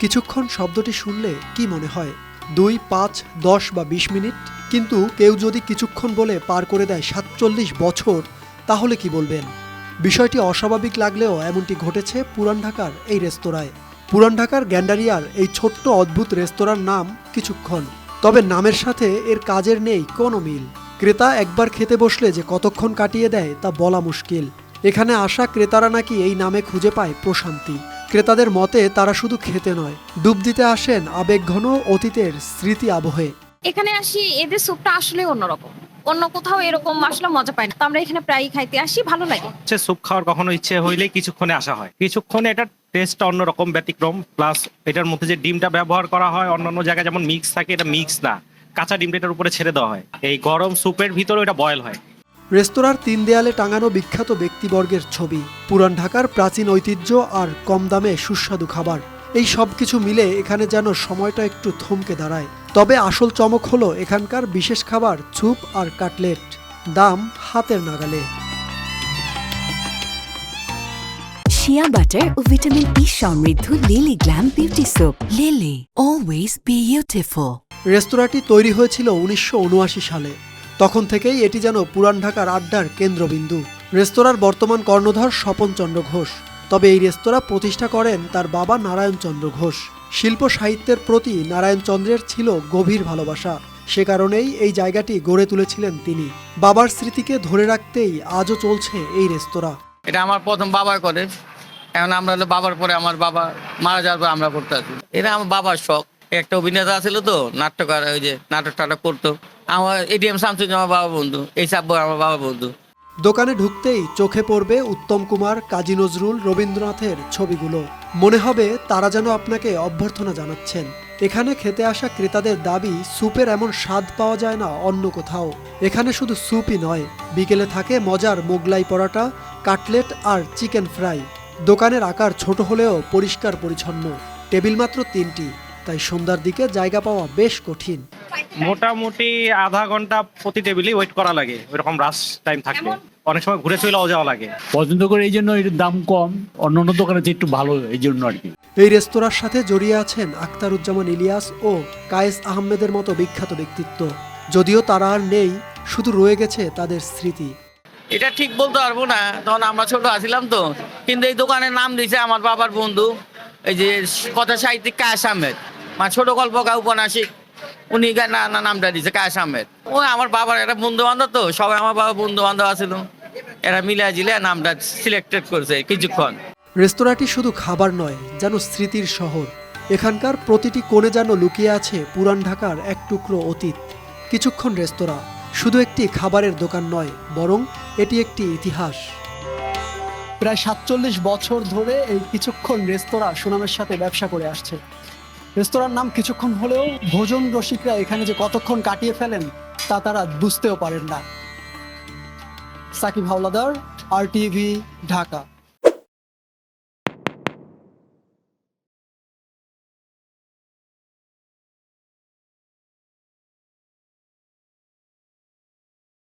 কিছুক্ষণ শব্দটি শুনলে কি মনে হয়? দুই, পাঁচ, দশ বা বিশ মিনিট? কিন্তু কেউ যদি কিছুক্ষণ বলে পার করে দেয় সাতচল্লিশ বছর, তাহলে কি বলবেন? বিষয়টি অস্বাভাবিক লাগলেও এমনটি ঘটেছে পুরান ঢাকার এই রেস্তোরাঁয়। পুরান ঢাকার গ্যান্ডারিয়ার এই ছোট্ট অদ্ভুত রেস্তোরাঁর নাম কিছুক্ষণ। তবে নামের সাথে এর কাজের নেই কোনো মিল। ক্রেতা একবার খেতে বসলে যে কতক্ষণ কাটিয়ে দেয় তা বলা মুশকিল। এখানে আসা ক্রেতারা নাকি এই নামে খুঁজে পায় প্রশান্তি। ক্রেতাদের মতে তারা শুধু খেতে নয় ডুব দিতে আসেন আবেগঘন অতীতের স্মৃতি আবহে। এখানে আসি এদের স্যুপটা আসলে অন্যরকম। অন্য কোথাও এরকম আসলে মজা পাই না। তো আমরা এখানে প্রায়ই খাইতে আসি ভালো লাগে। হচ্ছে স্যুপ খাওয়ার কখনো ইচ্ছে হইলে কিছুক্ষণে আসা হয়। কিছুক্ষণে এটার টেস্টটা অন্যরকম ব্যতিক্রম। প্লাস এটার মধ্যে যে ডিমটা ব্যবহার করা হয় অন্যান্য জায়গায় যেমন মিক্স থাকে এটা মিক্স না। কাঁচা ডিমটা এটার উপরে ছেড়ে দেওয়া হয়। এই গরম স্যুপের ভিতরে এটা বয়েল হয়। রেস্তোরাঁর তিন দেয়ালে টাঙানো বিখ্যাত ব্যক্তিবর্গের ছবি পুরান ঢাকার প্রাচীন ঐতিহ্য আর কম দামে সুস্বাদু খাবার। এই সব কিছু মিলে এখানে যেন সময়টা একটু থমকে দাঁড়ায়। তবে আসল চমক হলো এখানকার বিশেষ খাবার ছুপ আর কাটলেট। দাম হাতের নাগালে। শিয়া বাটার ও ভিটামিন ই সমৃদ্ধ Lily glam beauty soap Lily always beautiful রেস্তোরাঁটি তৈরি হয়েছিল উনিশশো উনআশি সালে। তখন থেকেই এটি যেন পুরান ঢাকার আড্ডার কেন্দ্রবিন্দু। রেস্তোরাঁর বর্তমান কর্ণধর স্বপন চন্দ্র ঘোষ। তবে এই রেস্তোরাঁ প্রতিষ্ঠা করেন তার বাবা নারায়ণ চন্দ্র ঘোষ। শিল্প সাহিত্যের প্রতি নারায়ণ চন্দ্রের ছিল গভীর ভালোবাসা। সে কারণেই এই জায়গাটি গড়ে তুলেছিলেন তিনি। বাবার স্মৃতিকে ধরে রাখতেই আজও চলছে এই রেস্তোরাঁ। এটা আমার প্রথম বাবা করে এখন আমরা বাবার পরে আমার বাবা মারা যাওয়ার পর আমরা করতে আছি এটা আমার বাবার শখ। একটা অভিনেতা ছিল তো নাট্যকার ওই যে নাটক টাটক করতো। আমার এটিএম শামসুদ্দিন আমার বাবা বন্ধু, এই সাব্বর আমার বাবা বন্ধু। দোকানে ঢুকতেই চোখে পড়বে উত্তম কুমার, কাজী নজরুল, রবীন্দ্রনাথের ছবিগুলো। মনে হবে তারা যেন আপনাকে অভ্যর্থনা জানাচ্ছেন। এখানে খেতে আসা ক্রেতাদের দাবি স্যুপের এমন স্বাদ পাওয়া যায় না অন্য কোথাও। এখানে শুধু স্যুপই নয়, বিকেলে থাকে মজার মোগলাই পরাটা, কাটলেট আর চিকেন ফ্রাই। দোকানের আকার ছোট হলেও পরিষ্কার পরিচ্ছন্ন টেবিল মাত্র তিনটি। তাই সন্ধ্যার দিকে জায়গা পাওয়া বেশ কঠিন। মোটামুটি আধা ঘণ্টা প্রতি টেবিলে ওয়েট করা লাগে ওইরকম রাশ টাইম থাকলে। অনেক সময় ঘুরে চলেও যাওয়া লাগে। পছন্দ করে এই জন্য এর দাম কম অন্য অন্য দোকানে একটু ভালো এই জন্য আর কি। এই রেস্তোরাঁর সাথে জড়িয়ে আছেন আখতারুজ্জামান ইলিয়াস ও কায়েস আহমেদের মতো বিখ্যাত ব্যক্তিত্ব। যদিও তারা আর নেই শুধু রয়ে গেছে তাদের স্মৃতি। এটা ঠিক বলতে পারব না তখন আমরা ছোট আছিলাম তো কিন্তু এই দোকানের নাম দিয়েছে আমার বাবার বন্ধু এই যে কথা সাহিত্যিক কায়েস আহমেদ। মানে ছোট গল্পকার উপন্যাসিক? উনি গা- না না নামটা দিয়েছে কায়েস আহমেদ। ও আমার বাবার একটা বন্ধু বান্ধব তো সবাই আমার বাবা বন্ধু বান্ধব আছিল। এরা মিলে জিলে নামটা সিলেক্টেড করছে কিছুক্ষণ। রেস্তোরাঁটি শুধু খাবার নয় যেন স্মৃতির শহর। এখানকার প্রতিটি কোণে যেন লুকিয়ে আছে পুরান ঢাকার এক টুকরো অতীত। কিছুক্ষণ রেস্তোরাঁ শুধু একটি খাবারের দোকান নয় বরং এটি একটি ইতিহাস। প্রায় সাতচল্লিশ বছর ধরে এই কিছুক্ষণ রেস্তোরাঁ সুনামের সাথে ব্যবসা করে আসছে। রেস্তোরাঁর নাম কিছুক্ষণ হলেও ভোজন রসিকরা এখানে যে কতক্ষণ কাটিয়ে ফেলেন, তা তারা বুঝতেও পারেন না। সাকিব হাওলাদার আর টিভি ঢাকা।